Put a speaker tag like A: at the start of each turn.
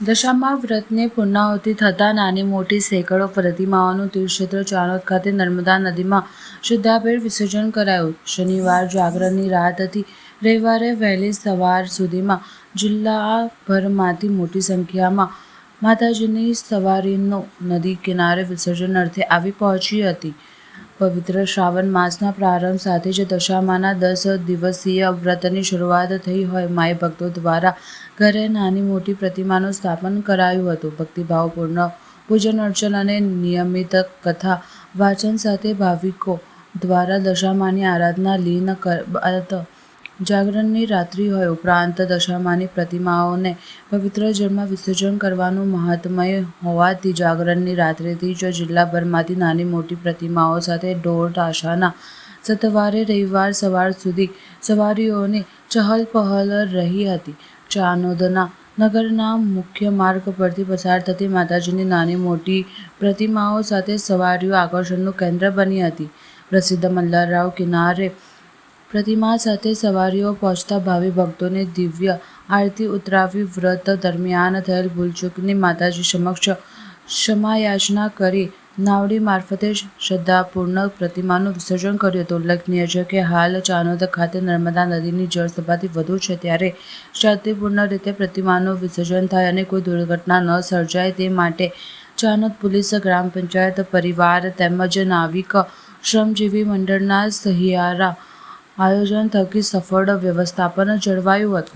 A: દશામા વ્રતને પૂર્ણાહુતિ થતાં નાની મોટી સેંકડો પ્રતિમાઓનું તીર્થક્ષેત્ર ચાણોદ ખાતે નર્મદા નદીમાં શુદ્ધાભેર વિસર્જન કરાયું. શનિવાર જાગરણની રાત હતી. રવિવારે વહેલી સવાર સુધીમાં જિલ્લાભરમાંથી મોટી સંખ્યામાં માતાજીની સવારીનો નદી કિનારે વિસર્જન અર્થે આવી પહોંચી હતી. પવિત્ર શ્રાવણ માસના પ્રારંભ સાથે જ દશામાના દસ દિવસીય વ્રતની શરૂઆત થઈ હોય. માય ભક્તો દ્વારા ઘરે નાની મોટી પ્રતિમાનું સ્થાપન કરાયું હતું. ભક્તિભાવપૂર્ણ પૂજન અર્ચન અને નિયમિત કથા વાંચન સાથે ભાવિકો દ્વારા દશામાની આરાધના લીન કર બાદ જાગરણની રાત્રિ હોય, ઉપરાંત દશામાની પ્રતિમાઓને પવિત્ર જળમાં વિસર્જન કરવાનું મહાત્મય હોવાથી જાગરણની રાત્રિથી જ જિલ્લાભરમાંથી નાની મોટી પ્રતિમાઓ સાથે ઢોર, તાશાના સતવારે રવિવાર સવાર સુધી સવારીઓની ચહલપહલ રહી હતી. ચાનોદના નગરના મુખ્ય માર્ગ પરથી પસાર થતી માતાજીની નાની મોટી પ્રતિમાઓ સાથે સવારીઓ આકર્ષણનું કેન્દ્ર બની હતી. પ્રસિદ્ધ મલ્લારાવ કિનારે પ્રતિમા સાથે સવારીઓ પહોંચતા ભાવિ ભક્તોને દિવ્ય આરતી ઉતરાવી વ્રત દરમિયાન થયેલ ભૂલચૂકની માતાજી સમક્ષ ક્ષમાયાચના કરી નાવડી મારફતે શ્રદ્ધાપૂર્ણ પ્રતિમાનું વિસર્જન કર્યું હતું. ઉલ્લેખનીય છે કે હાલ ચાનોદ ખાતે નર્મદા નદીની જળ સપાટી વધુ છે ત્યારે શાંતિપૂર્ણ રીતે પ્રતિમાનું વિસર્જન થાય અને કોઈ દુર્ઘટના ન સર્જાય તે માટે ચાનોદ પોલીસ, ગ્રામ પંચાયત, પરિવાર તેમજ નાવિક, શ્રમજીવી મંડળના સહિયારા આયોજન થકી સફળ વ્યવસ્થાપન જળવાયું હતું.